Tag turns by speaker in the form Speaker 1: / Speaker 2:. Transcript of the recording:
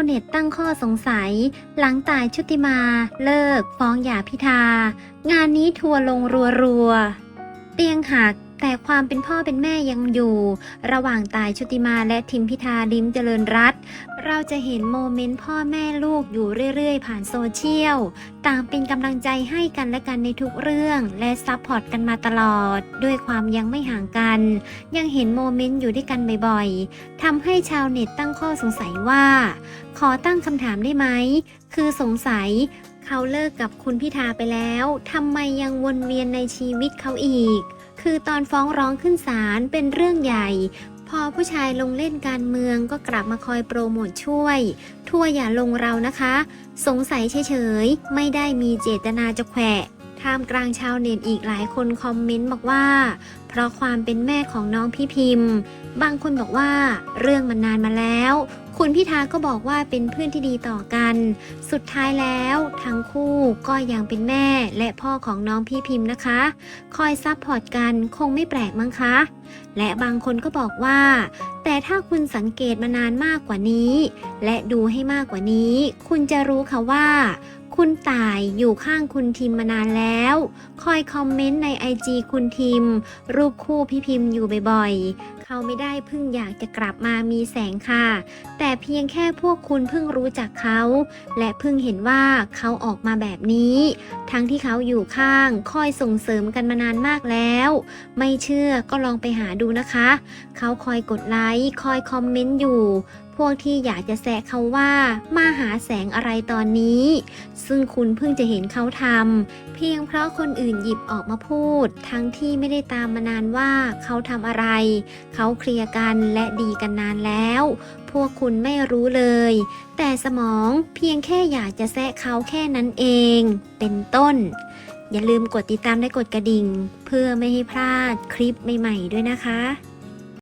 Speaker 1: าเน็ตตั้งข้อสงสัย หลังตายชุติมาเลิก ฟ้องหย่าพิธา งานนี้ทัวร์ลงรัวๆ เตียงหัก แต่ความเป็นพ่อเป็นแม่ยังอยู่ ระหว่างตายชุติมาและทิมพิธาลิมเจริญรัตเราจะเห็นโมเมนต์พ่อแม่ลูกอยู่เรื่อย ๆ ผ่านโซเชียล ต่างเป็นกำลังใจให้กันและกันในทุกเรื่องและซัพพอร์ตกันมาตลอด ด้วยความยังไม่ห่างกัน ยังเห็นโมเมนต์อยู่ด้วยกันบ่อยๆทำให้ชาวเน็ตตั้งข้อสงสัยว่า ขอตั้งคำถามได้ไหม คือสงสัยเขาเลิกกับคุณพิธาไปแล้วทำไมยังวนเวียนในชีวิตเขาอีก คือตอนฟ้องร้องขึ้นศาลเป็นเรื่องใหญ่ พอผู้ชายลงเล่นการเมืองก็กลับมาคอยโปรโมทช่วย ทั่วอย่าลงเรานะคะ สงสัยเฉยๆ ไม่ได้มีเจตนาจะแขวะ ท่ามกลางชาวเน็ตอีกหลายคนคอมเมนต์บอกว่า เพราะความเป็นแม่ของน้องพี่พิมพ์ บางคนบอกว่าเรื่องมันนานมาแล้ว คุณพิธาก็บอกว่าเป็นเพื่อนที่ดีต่อกัน สุดท้ายแล้ว ทั้งคู่ก็ยังเป็นแม่และพ่อของน้องพี่พิมพ์นะคะ คอยซับพอร์ตกันคงไม่แปลกมั้งคะ และบางคนก็บอกว่า แต่ถ้าคุณสังเกตมานานมากกว่านี้ และดูให้มากกว่านี้ คุณจะรู้ค่ะว่า คุณตายอยู่ข้างคุณทิมมานานแล้ว คอยคอมเมนต์ในไอจีคุณทิม รูปคู่พี่พิมพ์อยู่บ่อยๆ เขาไม่ได้เพิ่งอยากจะกลับมามีแสงค่ะ แต่เพียงแค่พวกคุณเพิ่งรู้จักเขา และเพิ่งเห็นว่าเขาออกมาแบบนี้ ทั้งที่เขาอยู่ข้างคอยส่งเสริมกันมานานมากแล้ว ไม่เชื่อก็ลองไปหาดูนะคะ เขาคอยกดไลค์คอยคอมเมนต์อยู่พวกที่อยากจะแซะเขาว่ามาหาแสงอะไรตอนนี้ ซึ่งคุณเพิ่งจะเห็นเขาทำเพียงเพราะคนอื่นหยิบออกมาพูด ทั้งที่ไม่ได้ตามมานานว่าเขาทำอะไรเขาเคลียร์กันและดีกันนานแล้ว พวกคุณไม่รู้เลย แต่สมองเพียงแค่อยากจะแซะเขาแค่นั้นเอง เป็นต้น อย่าลืมกดติดตามและกดกระดิ่ง เพื่อไม่ให้พลาดคลิปใหม่ๆด้วยนะคะ